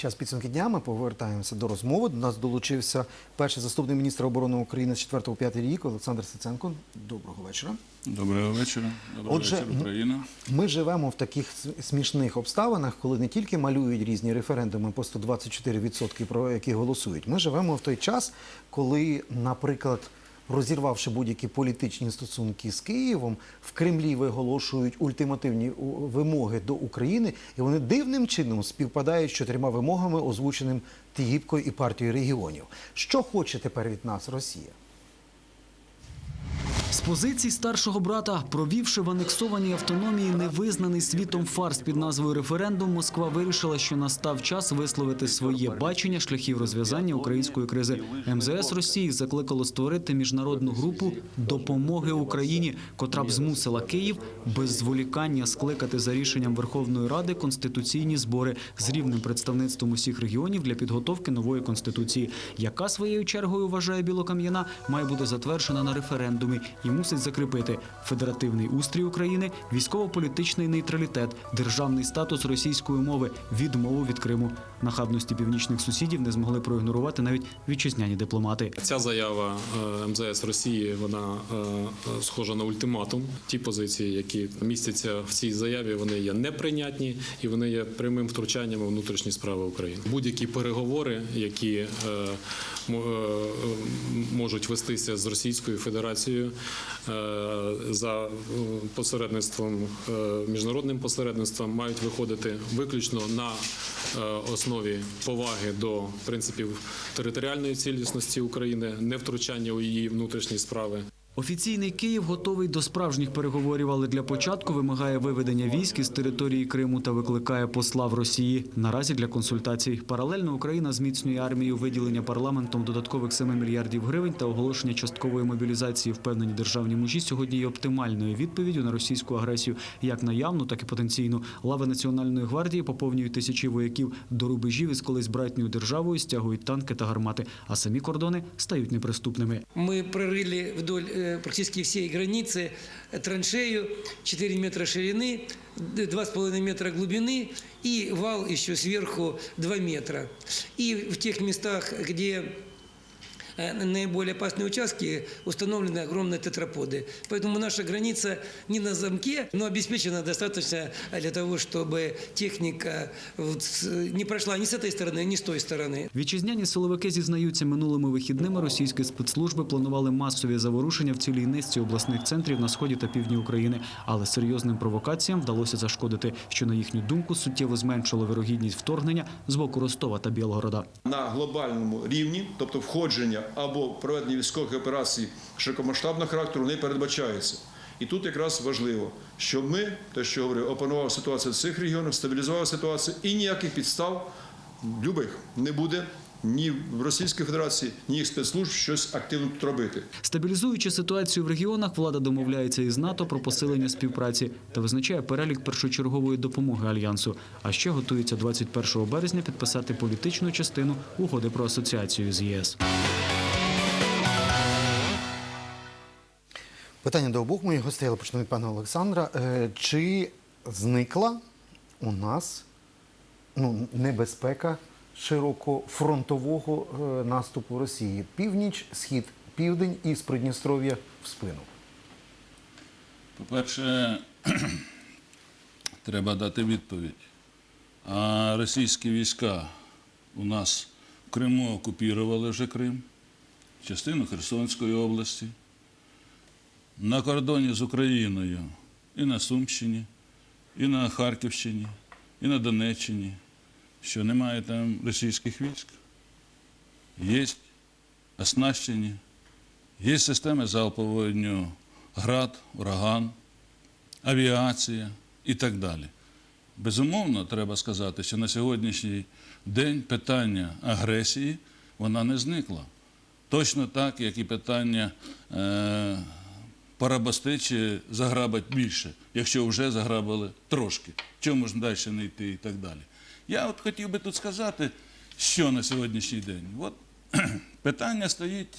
Час підсумки дня. Ми повертаємося до розмови. До нас долучився перший заступник міністра оборони України з 4 по 5 рік Олександр Сиценко. Доброго вечора. Доброго вечора. Доброго Отже, вечора, Україна. Ми живемо в таких смішних обставинах, коли не тільки малюють різні референдуми по 124%, про які голосують. Ми живемо в той час, коли, наприклад, розірвавши будь-які політичні стосунки з Києвом, в Кремлі виголошують ультимативні вимоги до України, і вони дивним чином співпадають з чотирма вимогами, озвученим Тігіпкою і партією регіонів. Що хоче тепер від нас Росія? З позицій старшого брата, провівши в анексованій автономії невизнаний світом фарс під назвою референдум, Москва вирішила, що настав час висловити своє бачення шляхів розв'язання української кризи. МЗС Росії закликало створити міжнародну групу допомоги Україні, котра б змусила Київ без зволікання скликати за рішенням Верховної Ради конституційні збори з рівним представництвом усіх регіонів для підготовки нової конституції, яка своєю чергою вважає Білокам'яна, має бути затверджена на референдумі і мусить закріпити федеративний устрій України, військово-політичний нейтралітет, державний статус російської мови, відмову від Криму. Нахабності північних сусідів не змогли проігнорувати навіть вітчизняні дипломати. Ця заява е, МЗС Росії вона е, е, схожа на ультиматум. Ті позиції, які містяться в цій заяві, вони є неприйнятні і вони є прямим втручанням у внутрішні справи України. Будь-які переговори, які мо- можуть вестися з Російською Федерацією за е, посередництвом е, міжнародним посередництвом, мають виходити виключно на е, основі поваги до принципів територіальної цілісності України, не втручання у її внутрішні справи. Офіційний Київ готовий до справжніх переговорів, але для початку вимагає виведення військ із території Криму та викликає посла в Росії. Наразі для консультацій. Паралельно Україна зміцнює армію виділення парламентом додаткових 7 мільярдів гривень та оголошення часткової мобілізації впевнені державні мужі сьогодні є оптимальною відповіддю на російську агресію, як наявну, так і потенційну. Лави національної гвардії поповнюють тисячі вояків до рубежів із колись братньою державою, стягують танки та гармати, а самі кордони стають неприступними. Мы прорыли вдоль э, практически всей границы э, траншею 4 метра ширины, д- 2,5 метра глубины и вал еще сверху 2 метра. И в тех местах, где э, наиболее опасные участки, установлены огромные тетраподы. Поэтому наша граница не на замке, но обеспечена достаточно для того, чтобы техника вот с- не прошла ни с этой стороны, ни с той стороны. Вітчизняні силовики зізнаються, минулими вихідними російські спецслужби планували масові заворушення в цілій низці обласних центрів на сході та півдні України, але серйозним провокаціям вдалося зашкодити, що на їхню думку суттєво зменшило вирогідність вторгнення з боку Ростова та Білгорода. на глобальному рівні, тобто входження або проведення військових операцій широкомасштабного характеру, не передбачається. І тут якраз важливо, щоб ми, те, що говорив, опанували ситуацію в цих регіонах, стабілізували ситуацію і ніяких підстав любих не буде ні в Російській Федерації, ні їх спецслужб щось активно тут робити. Стабілізуючи ситуацію в регіонах, влада домовляється із НАТО про посилення співпраці та визначає перелік першочергової допомоги альянсу. А ще готується 21 березня підписати політичну частину угоди про асоціацію з ЄС. Питання до обох моїх гостей, але почну від пана Олександра. Е, Чи зникла у нас ну, небезпека широкофронтового е, наступу Росії? Північ, схід, південь і з Придністров'я в спину. По-перше, треба дати відповідь. А російські війська у нас в Криму окупірували вже Крим, частину Херсонської області, на кордоні з Україною і на Сумщині, і на Харківщині, і на Донеччині, що немає там російських військ. Є оснащені, є системи залпового вогню, град, ураган, авіація і так далі. Безумовно, треба сказати, що на сьогоднішній день питання агресії вона не зникла. Точно так, як і питання е, порабости чи заграбать більше, якщо вже заграбили трошки. Чому ж далі не йти і так далі. Я от хотів би тут сказати, що на сьогоднішній день. От питання стоїть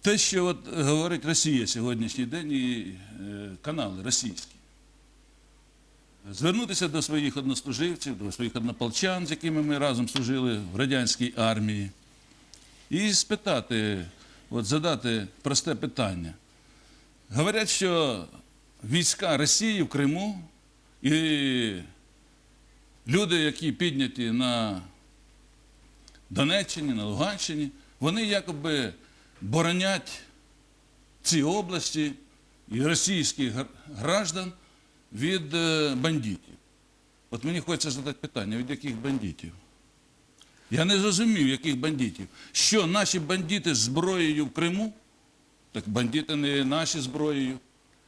те, що от говорить Росія сьогоднішній день і е, канали російські. звернутися до своїх однослуживців, до своїх однополчан, з якими ми разом служили в радянській армії, і спитати, от задати просте питання. Говорять, що війська Росії в Криму і люди, які підняті на Донеччині, на Луганщині, вони якоби боронять ці області і російських граждан від е, бандитів. От мені хочеться задати питання, від яких бандитів? Я не зрозумів, яких бандитів. Що наші бандити з зброєю в Криму? Так бандити не наші зброєю.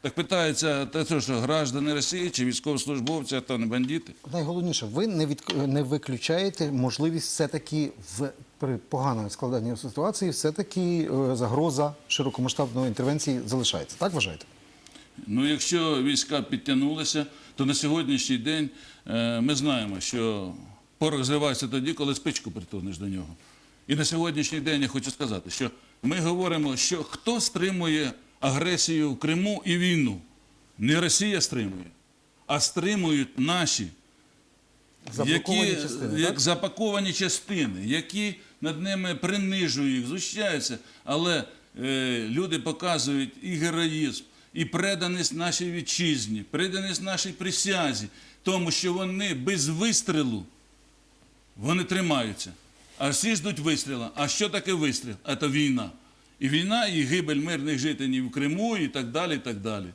Так питається, та що, граждани Росії чи військовослужбовці, а то не бандити? Найголовніше, ви не від не виключаєте можливість все-таки в при поганому складанні ситуації, все-таки е, загроза широкомасштабної інтервенції залишається. Так вважаєте? Ну, якщо війська підтягнулися, то на сьогоднішній день е, ми знаємо, що порох зривається тоді, коли спичку притягнеш до нього. І на сьогоднішній день я хочу сказати, що ми говоримо, що хто стримує агресію в Криму і війну? Не Росія стримує, а стримують наші Заблоковані які, частини, як так? запаковані частини, які над ними принижують їх, знущаються, але е, люди показують і героїзм, і преданість нашій вітчизні, преданість нашій присязі, тому що вони без вистрілу вони тримаються. А всі ждуть вистріла. А що таке вистріл? Це війна. І війна, і гибель мирних жителів в Криму, і так далі, і так далі.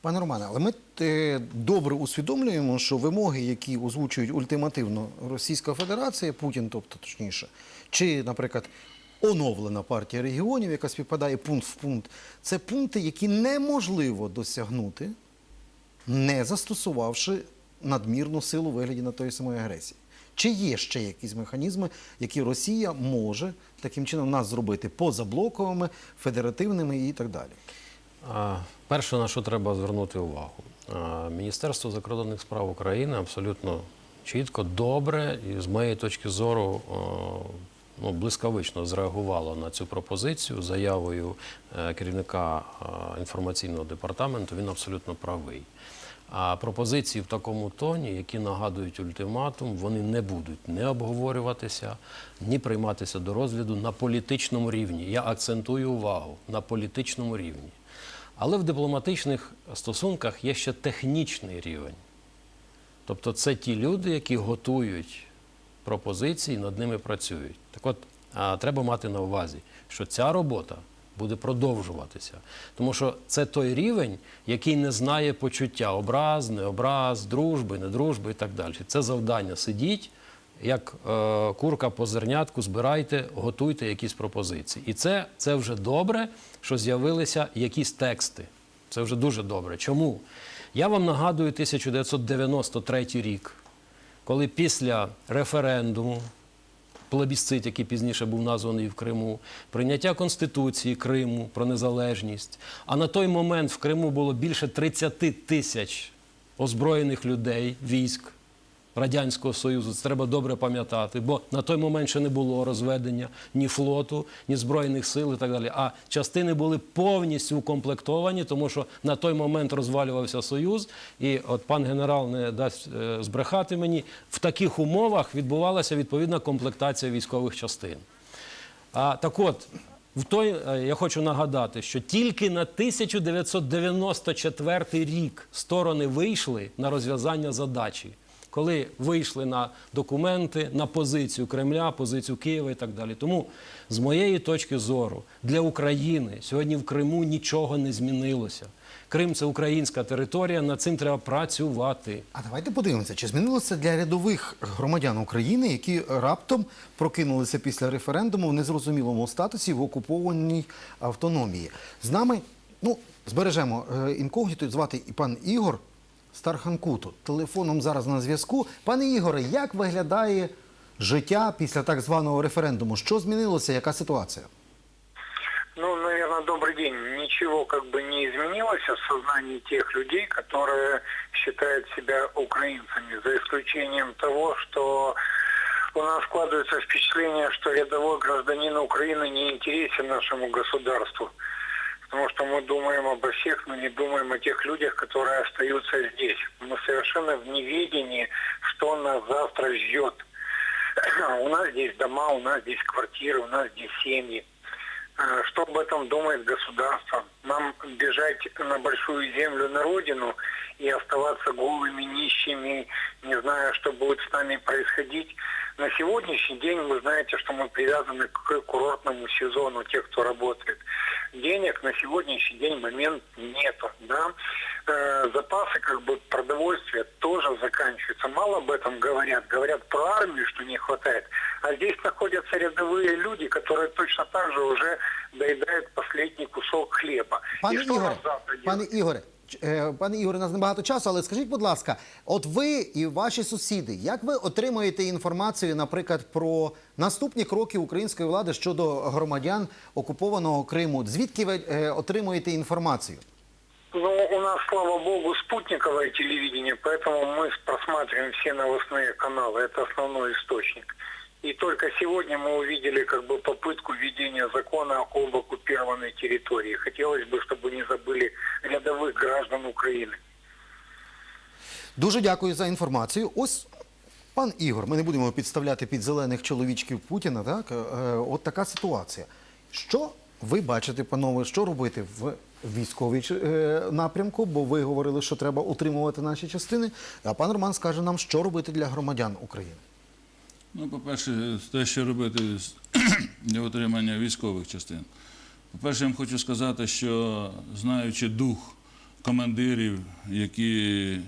Пане Романе, але ми е, добре усвідомлюємо, що вимоги, які озвучують ультимативно Російська Федерація, Путін, тобто точніше, чи, наприклад, оновлена партія регіонів, яка співпадає пункт в пункт, це пункти, які неможливо досягнути, не застосувавши надмірну силу вигляді на тої самої агресії. Чи є ще якісь механізми, які Росія може таким чином нас зробити позаблоковими, федеративними і так далі? Перше, на що треба звернути увагу, Міністерство закордонних справ України абсолютно чітко, добре і з моєї точки зору ну, блискавично зреагувало на цю пропозицію заявою е, керівника інформаційного департаменту. Він абсолютно правий. А пропозиції в такому тоні, які нагадують ультиматум, вони не будуть не обговорюватися, ні прийматися до розгляду на політичному рівні. Я акцентую увагу на політичному рівні. Але в дипломатичних стосунках є ще технічний рівень. Тобто це ті люди, які готують пропозиції, над ними працюють. Так от, треба мати на увазі, що ця робота буде продовжуватися. Тому що це той рівень, який не знає почуття образ, не образ, дружби, не дружби і так далі. Це завдання сидіть, як е, курка по зернятку, збирайте, готуйте якісь пропозиції. І це, це вже добре, що з'явилися якісь тексти. Це вже дуже добре. Чому? Я вам нагадую 1993 рік, коли після референдуму, плебісцит, який пізніше був названий в Криму, прийняття Конституції Криму про незалежність. А на той момент в Криму було більше 30 тисяч озброєних людей, військ Радянського Союзу. Це треба добре пам'ятати, бо на той момент ще не було розведення ні флоту, ні збройних сил і так далі. А частини були повністю укомплектовані, тому що на той момент розвалювався Союз, і от пан генерал не дасть е, збрехати мені. В таких умовах відбувалася відповідна комплектація військових частин. А, так от, в той, е, я хочу нагадати, що тільки на 1994 рік сторони вийшли на розв'язання задачі, коли вийшли на документи, на позицію Кремля, позицію Києва і так далі. Тому, з моєї точки зору, для України сьогодні в Криму нічого не змінилося. Крим це українська територія, над цим треба працювати. А давайте подивимося, чи змінилося для рядових громадян України, які раптом прокинулися після референдуму в незрозумілому статусі в окупованій автономії. З нами, ну, збережемо е, інкогніто, звати і пан Ігор Старханкуту. Телефоном зараз на зв'язку. Пане Ігоре, як виглядає життя після так званого референдуму? Що змінилося? Яка ситуація? Ну, наверное, добрый день. Ничего как бы не изменилось в сознании тех людей, которые считают себя украинцами, за исключением того, что у нас складывается впечатление, что рядовой гражданин Украины не интересен нашему государству. Потому что мы думаем обо всех, но не думаем о тех людях, которые остаются здесь. Мы совершенно в неведении, что нас завтра ждет. У нас здесь дома, у нас здесь квартиры, у нас здесь семьи. Э, Что об этом думает государство? Нам бежать на большую землю, на родину и оставаться голыми, нищими, не зная, что будет с нами происходить. На сегодняшний день вы знаете, что мы привязаны к курортному сезону, тех, кто работает. Денег на сегодняшний день момент нету. Да? Э, запасы как бы продовольствия тоже заканчиваются. Мало об этом говорят. Говорят про армию, что не хватает. А здесь находятся рядовые люди, которые точно так же уже доедают последний кусок хлеба. Пане И нам завтра делать? пане Ігоре, ч- е, пане Ігоре, у нас небагато часу, але скажіть, будь ласка, от ви і ваші сусіди, як ви отримуєте інформацію, наприклад, про наступні кроки української влади щодо громадян окупованого Криму? Звідки ви е, отримуєте інформацію? Ну, у нас, слава богу, спутниковое телевидение, поэтому мы просматриваем все новостные каналы. Это основной источник. И только сегодня мы увидели как бы попытку введения закона об оккупированной территории. Хотелось бы, чтобы не забыли рядовых граждан Украины. Дуже дякую за інформацію. Ось пан Ігор, ми не будемо підставляти під зелених чоловічків Путіна. Так, Е, от така ситуація. Що ви бачите, панове, що робити в військовій ч- е, напрямку? Бо ви говорили, що треба утримувати наші частини. А пан Роман скаже нам, що робити для громадян України. Ну, по-перше, те, що робити для отримання військових частин. По-перше, я вам хочу сказати, що знаючи дух командирів, які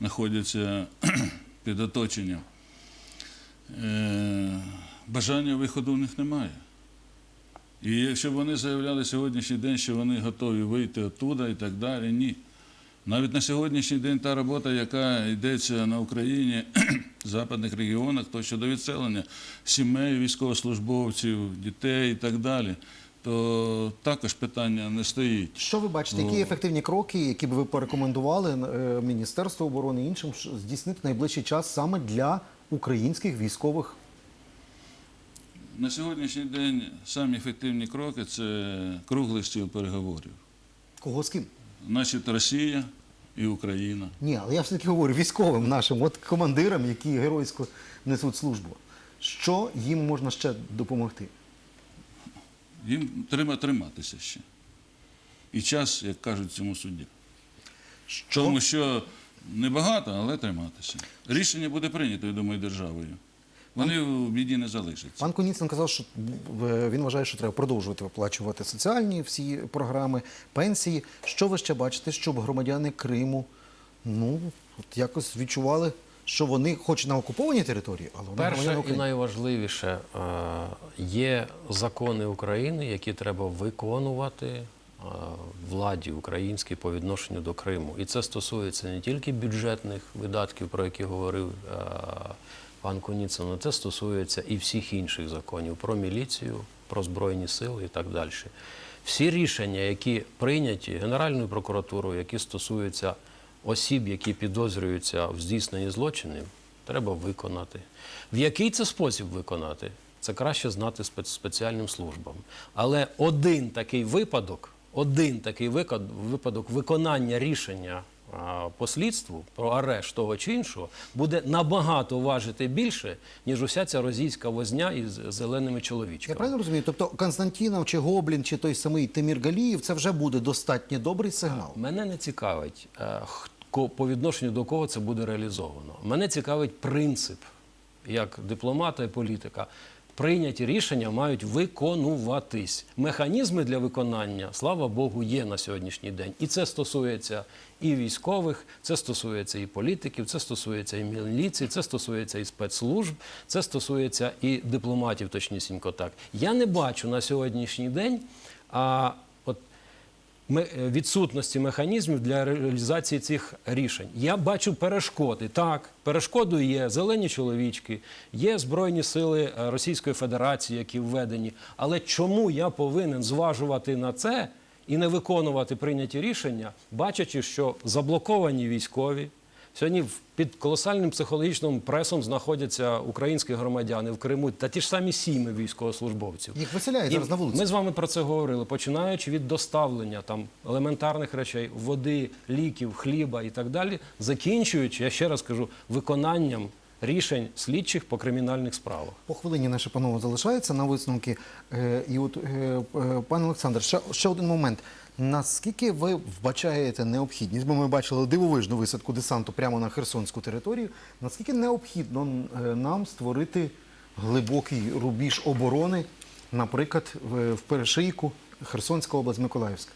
знаходяться під оточенням, е, бажання виходу в них немає. І якщо б вони заявляли сьогоднішній день, що вони готові вийти оттуда і так далі, ні. Навіть на сьогоднішній день та робота, яка йдеться на Україні, в западних регіонах, то щодо відселення сімей, військовослужбовців, дітей і так далі, то також питання не стоїть. Що ви бачите, які ефективні кроки, які б ви порекомендували е, Міністерству оборони і іншим здійснити в найближчий час саме для українських військових? На сьогоднішній день самі ефективні кроки це круглий стіл переговорів. Кого з ким? Значить, Росія і Україна. Ні, але я все таки говорю військовим нашим, от командирам, які геройсько несуть службу. Що їм можна ще допомогти? Їм треба триматися ще. І час, як кажуть цьому судді. Що? Тому що небагато, але триматися. Рішення буде прийнято, я думаю, державою. Вони в біді не залишаться. Пан Коніцин казав, що е, він вважає, що треба продовжувати виплачувати соціальні всі програми, пенсії. Що ви ще бачите, щоб громадяни Криму ну, от якось відчували, що вони хоч на окупованій території, але вони Перше і найважливіше е, є закони України, які треба виконувати е, владі українській по відношенню до Криму. І це стосується не тільки бюджетних видатків, про які говорив пан Коніцин, але це стосується і всіх інших законів про міліцію, про збройні сили і так далі. Всі рішення, які прийняті Генеральною прокуратурою, які стосуються осіб, які підозрюються в здійсненні злочинів, треба виконати. В який це спосіб виконати? Це краще знати спец- спеціальним службам. Але один такий випадок, один такий випадок виконання рішення по слідству про арешт того чи іншого буде набагато важити більше, ніж уся ця російська возня із зеленими Я чоловічками. правильно розумію? Тобто Константінов чи Гоблін, чи той самий Тимір Галіїв, це вже буде достатньо добрий сигнал. Мене не цікавить, е, по відношенню до кого це буде реалізовано. Мене цікавить принцип, як дипломата і політика. Прийняті рішення мають виконуватись. Механізми для виконання, слава Богу, є на сьогоднішній день. І це стосується і військових, це стосується і політиків, це стосується і міліції, це стосується і спецслужб, це стосується і дипломатів, точнісінько так. Я не бачу на сьогоднішній день. А відсутності механізмів для реалізації цих рішень. Я бачу перешкоди. Так, перешкодою є зелені чоловічки, є Збройні сили е, Російської Федерації, які введені. Але чому я повинен зважувати на це і не виконувати прийняті рішення, бачачи, що заблоковані військові, Сьогодні під колосальним психологічним пресом знаходяться українські громадяни в Криму та ті ж самі сіми військовослужбовців. Їх виселяють зараз на вулиці. Ми з вами про це говорили, починаючи від доставлення там елементарних речей, води, ліків, хліба і так далі, закінчуючи, я ще раз кажу, виконанням рішень слідчих по кримінальних справах. По хвилині наше панове залишається на висновки. Е, І от, е, е, пане Олександр, ще, ще один момент. Наскільки ви вбачаєте необхідність, бо ми бачили дивовижну висадку десанту прямо на Херсонську територію, наскільки необхідно е, нам створити глибокий рубіж оборони, наприклад, в, перешийку Херсонська область, Миколаївська?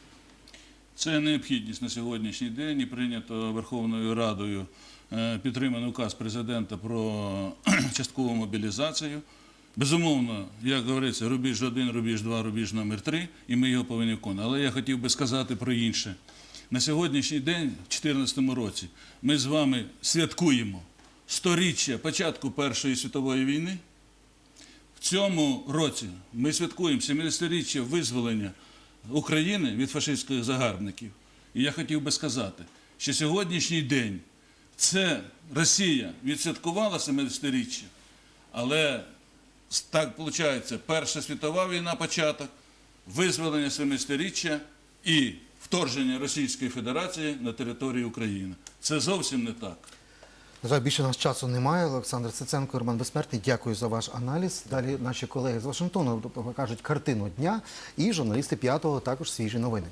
Це необхідність на сьогоднішній день і прийнято Верховною Радою е, підтриманий указ президента про часткову мобілізацію. Безумовно, як говориться, рубіж 1, рубіж 2, рубіж номер 3, і ми його повинні виконувати. Але я хотів би сказати про інше. На сьогоднішній день, в 2014 році, ми з вами святкуємо сторіччя початку Першої світової війни. В цьому році ми святкуємо 70-річчя визволення України від фашистських загарбників. І я хотів би сказати, що сьогоднішній день це Росія відсвяткувала 70-річчя, але так виходить, Перша світова війна початок, визволення 70-річчя і вторження Російської Федерації на територію України. Це зовсім не так. На жаль, більше нас часу немає. Олександр Циценко, Роман Безсмертний. Дякую за ваш аналіз. Далі наші колеги з Вашингтону покажуть картину дня і журналісти п'ятого також свіжі новини.